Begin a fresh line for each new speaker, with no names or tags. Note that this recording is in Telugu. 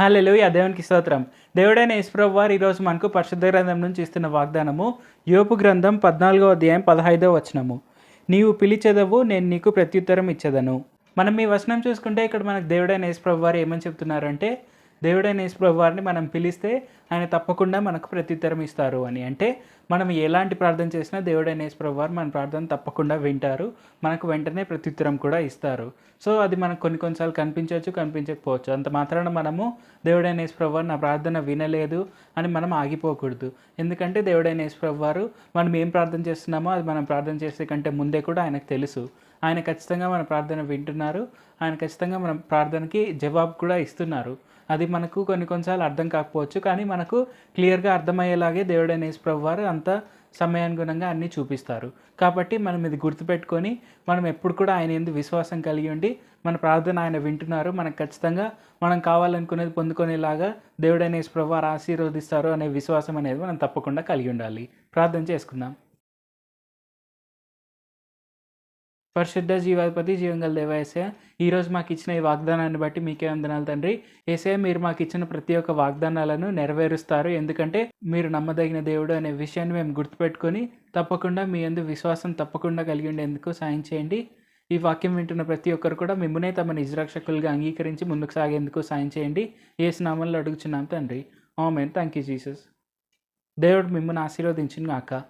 హల్లెలూయా దేవునికి స్తోత్రం. దేవుడైన యశ్వ్రభు వారు ఈరోజు మనకు పరిశుద్ధ గ్రంథం నుంచి ఇస్తున్న వాగ్దానము యోపు గ్రంథం పద్నాలుగో అధ్యాయం పదహైదో వచనము. నీవు పిలిచెదవు నేను నీకు ప్రత్యుత్తరం ఇచ్చేదను. మనం ఈ వచనం చూసుకుంటే ఇక్కడ మనకు దేవుడైన యశ్వ్రభు వారు ఏమని చెప్తున్నారంటే దేవుడైన యేసుప్రభు వారిని మనం పిలిస్తే ఆయన తప్పకుండా మనకు ప్రత్యుత్తరం ఇస్తారు అని. అంటే మనం ఎలాంటి ప్రార్థన చేసినా దేవుడైన యేసుప్రభు వారు మన ప్రార్థన తప్పకుండా వింటారు. మనకు వెంటనే ప్రత్యుత్తరం కూడా ఇస్తారు. సో అది మనకు కొన్ని కొన్నిసార్లు కనిపించవచ్చు కనిపించకపోవచ్చు. అంత మాత్రాన మనము దేవుడైన యేసుప్రభు వారు నా ప్రార్థన వినలేదు అని మనం ఆగిపోకూడదు. ఎందుకంటే దేవుడైన యేసుప్రభు వారు మనం ఏం ప్రార్థన చేస్తున్నామో అది మనం ప్రార్థన చేసే కంటే ముందే కూడా ఆయనకు తెలుసు. ఆయన ఖచ్చితంగా మన ప్రార్థన వింటున్నారు. ఆయన ఖచ్చితంగా మన ప్రార్థనకి జవాబు కూడా ఇస్తున్నారు. అది మనకు కొన్ని కొన్నిసార్లు అర్థం కాకపోవచ్చు కానీ మనకు క్లియర్గా అర్థమయ్యేలాగే దేవుడైన యేసుప్రభు వారు అంత సమయానుగుణంగా అన్నీ చూపిస్తారు. కాబట్టి మనం ఇది గుర్తుపెట్టుకొని మనం ఎప్పుడు కూడా ఆయన ఎందు విశ్వాసం కలిగి ఉండి మన ప్రార్థన ఆయన వింటున్నారు. మనకు ఖచ్చితంగా మనం కావాలనుకునేది పొందుకునేలాగా దేవుడైన యేసుప్రభు వారు ఆశీర్వదిస్తారు అనే విశ్వాసం అనేది మనం తప్పకుండా కలిగి ఉండాలి. ప్రార్థన చేసుకుందాం. పరిశుద్ధ జీవాధిపతి జీవంగల దేవాయసయ ఈరోజు మాకు ఇచ్చిన ఈ వాగ్దానాన్ని బట్టి మీకే వందనాలు తండ్రి. ఏసయ మీరు మాకు ఇచ్చిన ప్రతి ఒక్క వాగ్దానాలను నెరవేరుస్తారు. ఎందుకంటే మీరు నమ్మదగిన దేవుడు అనే విషయాన్ని మేము గుర్తుపెట్టుకొని తప్పకుండా మీ అందు విశ్వాసం తప్పకుండా కలిగి ఉండేందుకు సాయం చేయండి. ఈ వాక్యం వింటున్న ప్రతి ఒక్కరు కూడా మిమ్మల్నే తమ నిజరక్షకులుగా అంగీకరించి ముందుకు సాగేందుకు సాయం చేయండి. ఏ స్నామంలో అడుగుచున్నాం తండ్రి. ఆమెన్. Thank you Jesus. దేవుడు మిమ్మల్ని ఆశీర్వదించిన గాక